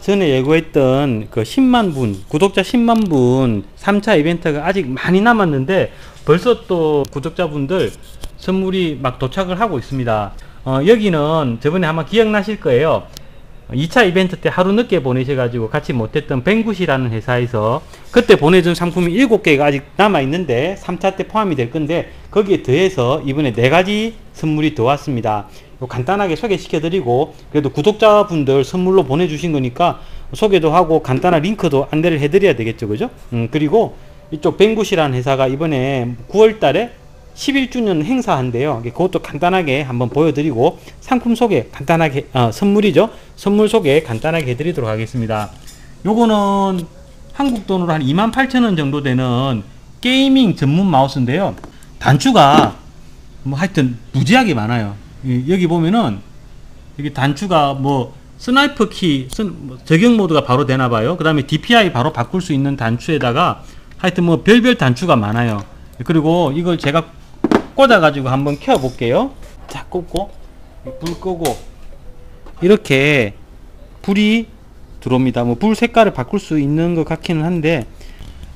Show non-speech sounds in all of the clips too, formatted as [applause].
전에 예고했던 그 10만 분, 구독자 10만 분 3차 이벤트가 아직 많이 남았는데 벌써 또 구독자분들 선물이 막 도착을 하고 있습니다. 어, 여기는 저번에 아마 기억나실 거예요. 2차 이벤트 때 하루 늦게 보내셔가지고 같이 못했던 뱅굿이라는 회사에서 그때 보내준 상품이 7개가 아직 남아있는데 3차 때 포함이 될 건데 거기에 더해서 이번에 4가지 선물이 더 왔습니다. 요 간단하게 소개시켜드리고 그래도 구독자분들 선물로 보내주신 거니까 소개도 하고 간단한 링크도 안내를 해드려야 되겠죠. 그죠? 음, 그리고 이쪽 뱅굿이라는 회사가 이번에 9월 달에 11주년 행사한대요. 그것도 간단하게 한번 보여드리고 상품 소개 간단하게 어, 선물이죠. 선물 소개 간단하게 해드리도록 하겠습니다. 요거는 한국 돈으로 한 28,000원 정도 되는 게이밍 전문 마우스인데요. 단추가 뭐 하여튼 무지하게 많아요. 여기 보면은 여기 단추가 뭐 스나이퍼 키뭐 적용 모드가 바로 되나 봐요. 그 다음에 DPI 바로 바꿀 수 있는 단추에다가 하여튼 뭐 별별 단추가 많아요. 그리고 이걸 제가 꽂아 가지고 한번 켜 볼게요 자 꽂고 불 끄고 이렇게 불이 들어옵니다 뭐 불 색깔을 바꿀 수 있는 것 같기는 한데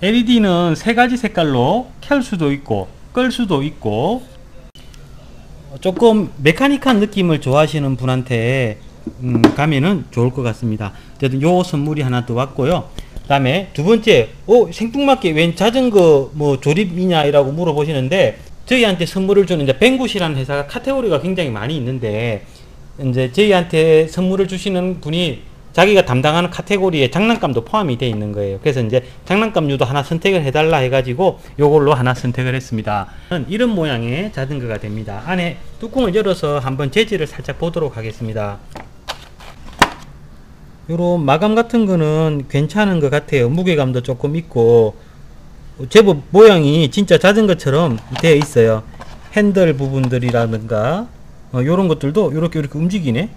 LED는 세 가지 색깔로 켤 수도 있고 끌 수도 있고 조금 메카닉한 느낌을 좋아하시는 분한테 음, 가면은 좋을 것 같습니다. 어쨌든 요 선물이 하나 더 왔고요. 다음에 두 번째, 어, 생뚱맞게 웬 자전거 뭐 조립이냐 이라고 물어보시는데 저희한테 선물을 주는 이제 뱅굿이라는 회사가 카테고리가 굉장히 많이 있는데 이제 저희한테 선물을 주시는 분이 자기가 담당하는 카테고리에 장난감도 포함이 되어 있는 거예요. 그래서 이제 장난감류도 하나 선택을 해달라 해가지고 요걸로 하나 선택을 했습니다. 이런 모양의 자전거가 됩니다. 안에 뚜껑을 열어서 한번 재질을 살짝 보도록 하겠습니다. 요런 마감 같은 거는 괜찮은 것 같아요. 무게감도 조금 있고 제법 모양이 진짜 자전거처럼 되어 있어요. 핸들 부분들이라든가 어, 이런 것들도 이렇게 이렇게 움직이네.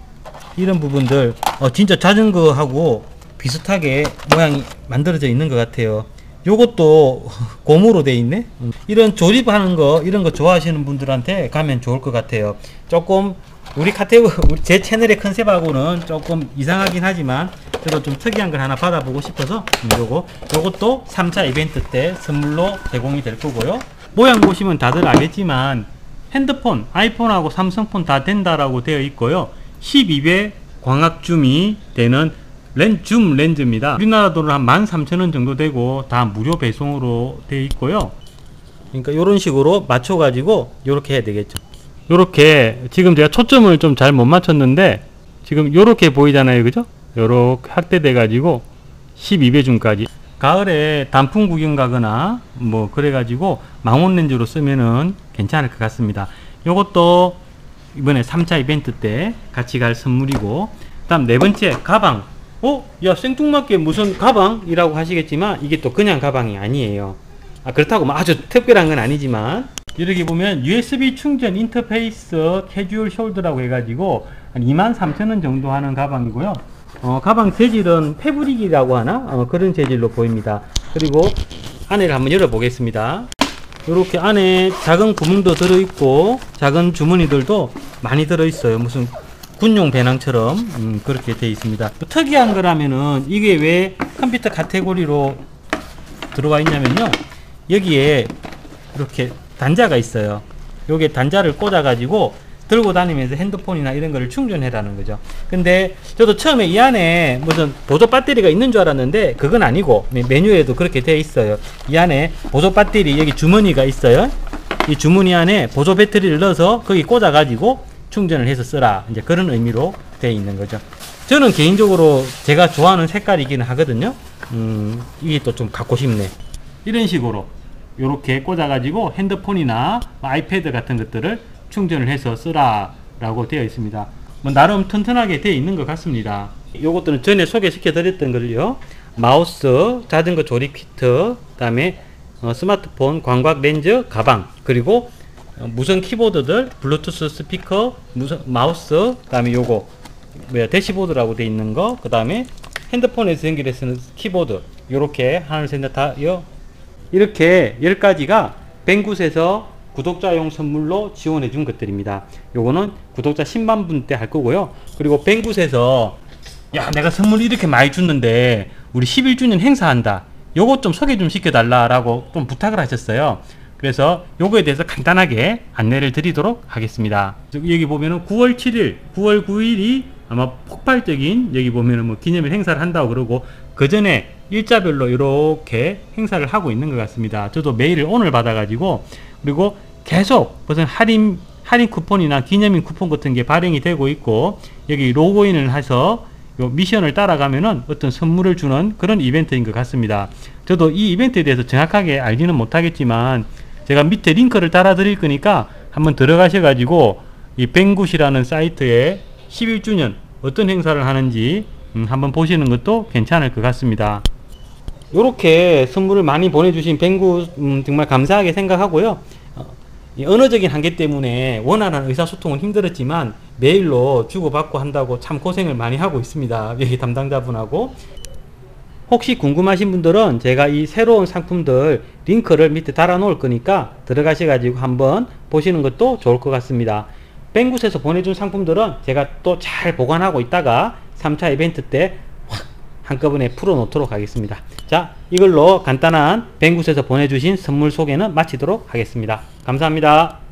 이런 부분들 어, 진짜 자전거하고 비슷하게 모양이 만들어져 있는 것 같아요. 요것도 [laughs] 고무로 돼 있네. 음. 이런 조립하는 거 이런 거 좋아하시는 분들한테 가면 좋을 것 같아요. 조금 우리 카테고리 [laughs] 제 채널의 컨셉하고는 조금 이상하긴 하지만 그래도 좀 특이한 걸 하나 받아보고 싶어서 요거 요것도 3차 이벤트 때 선물로 제공이 될 거고요 모양 보시면 다들 알겠지만 핸드폰 아이폰하고 삼성폰 다 된다라고 되어 있고요 12배 광학줌이 되는 렌, 줌 렌즈입니다. 우리나라 돈으로 한 13,000원 정도 되고 다 무료 배송으로 되어 있고요. 그러니까 이런 식으로 맞춰 가지고 이렇게 해야 되겠죠. 요렇게 지금 제가 초점을 좀 잘 못 맞췄는데 지금 요렇게 보이잖아요. 그죠? 요렇게 확대돼 가지고 12배중까지. 가을에 단풍 구경 가거나 뭐 그래 가지고 망원 렌즈로 쓰면은 괜찮을 것 같습니다. 요것도 이번에 3차 이벤트 때 같이 갈 선물이고 다음 네 번째 가방 어? 야 생뚱맞게 무슨 가방이라고 하시겠지만 이게 또 그냥 가방이 아니에요. 아 그렇다고 뭐 아주 특별한 건 아니지만. 이렇게 보면 USB 충전 인터페이스 캐주얼 숄더라고 해가지고 한 23,000원 정도 하는 가방이고요. 어, 가방 재질은 패브릭이라고 하나? 어, 그런 재질로 보입니다. 그리고 안에를 한번 열어 보겠습니다. 이렇게 안에 작은 구멍도 들어있고 작은 주머니들도 많이 들어있어요. 무슨 군용 배낭처럼 음, 그렇게 되어 있습니다 특이한 거라면은 이게 왜 컴퓨터 카테고리로 들어와 있냐면요 여기에 이렇게 단자가 있어요 요게 단자를 꽂아 가지고 들고 다니면서 핸드폰이나 이런 거를 충전해라는 거죠. 근데 저도 처음에 이 안에 무슨 보조 배터리가 있는 줄 알았는데 그건 아니고 메뉴에도 그렇게 되어 있어요. 이 안에 보조 배터리 여기 주머니가 있어요. 이 주머니 안에 보조 배터리를 넣어서 거기 꽂아 가지고 충전을 해서 쓰라. 이제 그런 의미로 되어 있는 거죠. 저는 개인적으로 제가 좋아하는 색깔이기는 하거든요. 음, 이게 또 좀 갖고 싶네. 이런 식으로 이렇게 꽂아 가지고 핸드폰이나 아이패드 같은 것들을 충전을 해서 쓰라 라고 되어 있습니다. 뭐 나름 튼튼하게 되어 있는 것 같습니다. 요것들은 전에 소개시켜 드렸던 걸요. 마우스, 자전거 조립 키트, 그 다음에 어, 스마트폰, 광각 렌즈, 가방, 그리고 어, 무선 키보드들, 블루투스 스피커, 무선 마우스, 그 다음에 요거 뭐야 대시보드라고 되어 있는 거, 그 다음에 핸드폰에서 연결해서 키보드, 요렇게 하나 셋넷 다요 이렇게 10가지가 뱅굿에서 구독자용 선물로 지원해 준 것들입니다. 요거는 구독자 10만 분 때 할 거고요. 그리고 뱅굿에서 야 내가 선물 이렇게 많이 줬는데 우리 11주년 행사한다 요것 좀 소개 좀 시켜달라 라고 좀 부탁을 하셨어요 그래서 요거에 대해서 간단하게 안내를 드리도록 하겠습니다 여기 보면은 9월 7일 9월 9일이 아마 폭발적인 여기 보면은 뭐 기념일 행사를 한다고 그러고 그 전에 일자별로 이렇게 행사를 하고 있는 것 같습니다 저도 메일을 오늘 받아가지고 그리고 계속 무슨 할인 할인 쿠폰이나 기념일 쿠폰 같은 게 발행이 되고 있고 여기 로그인을 해서 요 미션을 따라가면은 어떤 선물을 주는 그런 이벤트인 것 같습니다. 저도 이 이벤트에 대해서 정확하게 알지는 못하겠지만 제가 밑에 링크를 달아 드릴 거니까 한번 들어가셔 가지고 이 뱅굿이라는 사이트에 11주년 어떤 행사를 하는지 음, 한번 보시는 것도 괜찮을 것 같습니다. 이렇게 선물을 많이 보내주신 뱅굿 음, 정말 감사하게 생각하고요. 어, 이 언어적인 한계 때문에 원활한 의사소통은 힘들었지만 메일로 주고받고 한다고 참 고생을 많이 하고 있습니다. 여기 담당자분하고. 혹시 궁금하신 분들은 제가 이 새로운 상품들 링크를 밑에 달아 놓을 거니까 들어가셔 가지고 한번 보시는 것도 좋을 것 같습니다. 뱅굿에서 보내준 상품들은 제가 또 잘 보관하고 있다가 3차 이벤트 때 확 한꺼번에 풀어 놓도록 하겠습니다. 자, 이걸로 간단한 뱅굿에서 보내주신 선물 소개는 마치도록 하겠습니다. 감사합니다.